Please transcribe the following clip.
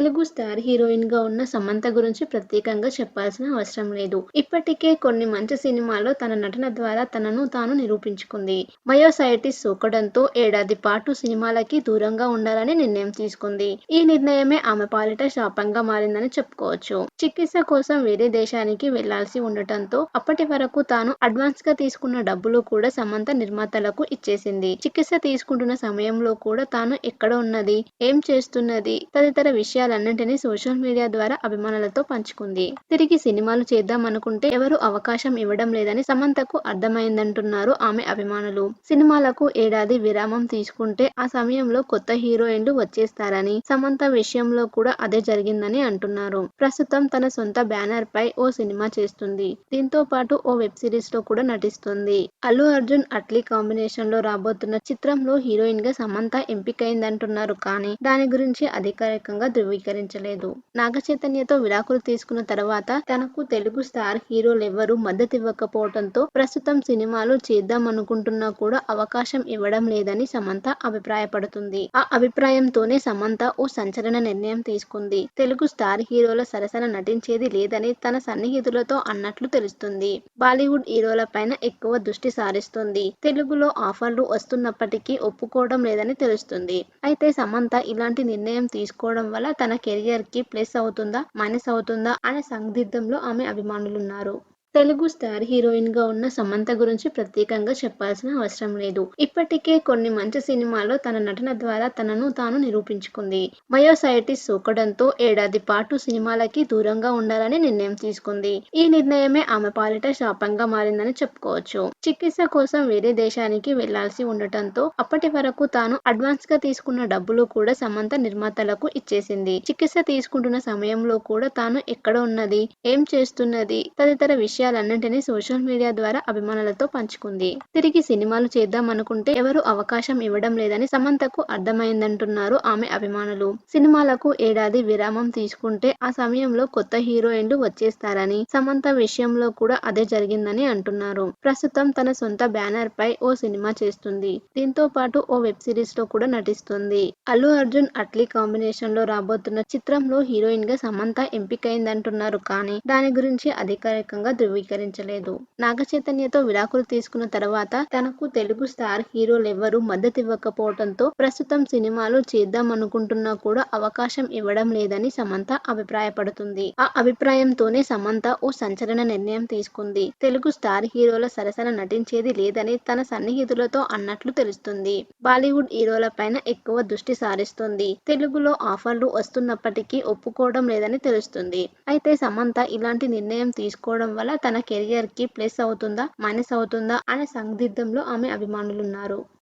Telugu star హీరోయిన్గా ఉన్న సమంత గురించి ప్రత్యేకంగా చెప్పాల్సిన అవసరం లేదు. ఇప్పటికే కొన్ని మంచి సినిమాల్లో తన నటన ద్వారా తనను తాను నిరూపించుకుంది. మయోసైటిస్ సోకడంతో ఏడాది పాటు సినిమాలకి దూరంగా ఉండాలని నిర్ణయం తీసుకుంది. ఈ నిర్ణయమే ఆమె పాలిట శాపంగా మారిందని చెప్పుకోవచ్చు. చికిత్స కోసం వేరే దేశానికి వెళ్ళాల్సి ఉండటంతో అప్పటి వరకు తాను అడ్వాన్స్గా తీసుకున్న డబ్బులు కూడా సమంత నిర్మాతలకు ఇచ్చేసింది. చికిత్స తీసుకుంటున్న సమయంలో కూడా తాను ఎక్కడ ఉన్నది? ఏం చేస్తున్నది? తదితర విషయాలన్నింటినీ సోషల్ మీడియా ద్వారా అభిమానులతో పంచుకుంది. తిరిగి సినిమాలు చేద్దాం అనుకుంటే ఎవరు అవకాశం ఇవ్వడం లేదని సమంతకు అర్థమైందంటున్నారు ఆమె అభిమానులు. సినిమాలకు ఏడాది విరామం తీసుకుంటే ఆ సమయంలో కొత్త హీరోయిన్లు వచ్చేస్తారని సమంత విషయంలో కూడా అదే జరిగిందని అంటున్నారు. ప్రస్తుతం తన సొంత బ్యానర్ పై ఓ సినిమా చేస్తుంది. దీంతో పాటు ఓ వెబ్ సిరీస్లో కూడా నటిస్తుంది. అల్లు అర్జున్ అట్లీ కాంబినేషన్లో రాబోతున్న చిత్రంలో హీరోయిన్గా సమంత ఎంపికైందంటున్నారు కానీ దాని గురించి అధికారికంగా ధృవీ నాగ చైతన్యతో విడాకులు తీసుకున్న తర్వాత తనకు తెలుగు స్టార్ హీరోలెవ్వరూ మద్దతివ్వకపోవడంతో ప్రస్తుతం సినిమాలు చేద్దాం అనుకుంటున్నా కూడా అవకాశం ఇవ్వడం లేదని సమంత అభిప్రాయపడుతుంది. ఆ అభిప్రాయంతోనే సమంత ఓ సంచలన నిర్ణయం తీసుకుంది. తెలుగు స్టార్ హీరోల సరసన నటించేది లేదని తన సన్నిహితులతో అన్నట్లు తెలుస్తుంది. బాలీవుడ్ హీరోల పైన ఎక్కువ దృష్టి సారిస్తుంది. తెలుగులో ఆఫర్లు వస్తున్నప్పటికీ ఒప్పుకోవడం లేదని తెలుస్తుంది. అయితే సమంత ఇలాంటి నిర్ణయం తీసుకోవడం వల్ల తన కెరియర్కి ప్లస్ అవుతుందా మైనస్ అవుతుందా అనే సందిగ్ధంలో ఆమె అభిమానులున్నారు. తెలుగు స్టార్ హీరోయిన్గా ఉన్న సమంత గురించి ప్రత్యేకంగా చెప్పాల్సిన అవసరం లేదు. ఇప్పటికే కొన్ని మంచి సినిమాల్లో తన నటన ద్వారా తనను తాను నిరూపించుకుంది. మయోసైటిస్ సోకడంతో ఏడాది పాటు సినిమాలకి దూరంగా ఉండాలని నిర్ణయం తీసుకుంది. ఈ నిర్ణయమే ఆమె పాలిట శాపంగా మారిందని చెప్పుకోవచ్చు. చికిత్స కోసం వేరే దేశానికి వెళ్ళాల్సి ఉండటంతో అప్పటి వరకు తాను అడ్వాన్స్గా తీసుకున్న డబ్బులు కూడా సమంత నిర్మాతలకు ఇచ్చేసింది. చికిత్స తీసుకుంటున్న సమయంలో కూడా తాను ఎక్కడ ఉన్నది? ఏం చేస్తున్నది? తదితర విషయాలన్నింటినీ సోషల్ మీడియా ద్వారా అభిమానులతో పంచుకుంది. తిరిగి సినిమాలు చేద్దాం అనుకుంటే ఎవరు అవకాశం ఇవ్వడం లేదని సమంతకు అర్థమైందంటున్నారు ఆమె అభిమానులు. సినిమాలకు ఏడాది విరామం తీసుకుంటే ఆ సమయంలో కొత్త హీరోయిన్లు వచ్చేస్తారని సమంత విషయంలో కూడా అదే జరిగిందని అంటున్నారు. ప్రస్తుతం తన సొంత బ్యానర్ పై ఓ సినిమా చేస్తుంది. దీంతో పాటు ఓ వెబ్ సిరీస్లో కూడా నటిస్తుంది. అల్లు అర్జున్ అట్లీ కాంబినేషన్లో రాబోతున్న చిత్రంలో హీరోయిన్గా సమంత ఎంపికైందంటున్నారు కానీ దాని గురించి అధికారికంగా ధృవీకరించలేదు నాగ చైతన్యతో విడాకులు తీసుకున్న తర్వాత తనకు తెలుగు స్టార్ హీరోలెవ్వరూ మద్దతివ్వకపోవడంతో ప్రస్తుతం సినిమాలు చేద్దాం అనుకుంటున్నా కూడా అవకాశం ఇవ్వడం లేదని సమంత అభిప్రాయపడుతుంది. ఆ అభిప్రాయంతోనే సమంత ఓ సంచలన నిర్ణయం తీసుకుంది. తెలుగు స్టార్ హీరోల సరసన నటించేది లేదని తన సన్నిహితులతో అన్నట్లు తెలుస్తుంది. బాలీవుడ్ హీరోల పైన ఎక్కువ దృష్టి సారిస్తుంది. తెలుగులో ఆఫర్లు వస్తున్నప్పటికీ ఒప్పుకోవడం లేదని తెలుస్తుంది. అయితే సమంత ఇలాంటి నిర్ణయం తీసుకోవడం వల్ల తన కెరియర్కి ప్లస్ అవుతుందా మైనస్ అవుతుందా అనే సందిగ్ధంలో ఆమె అభిమానులున్నారు.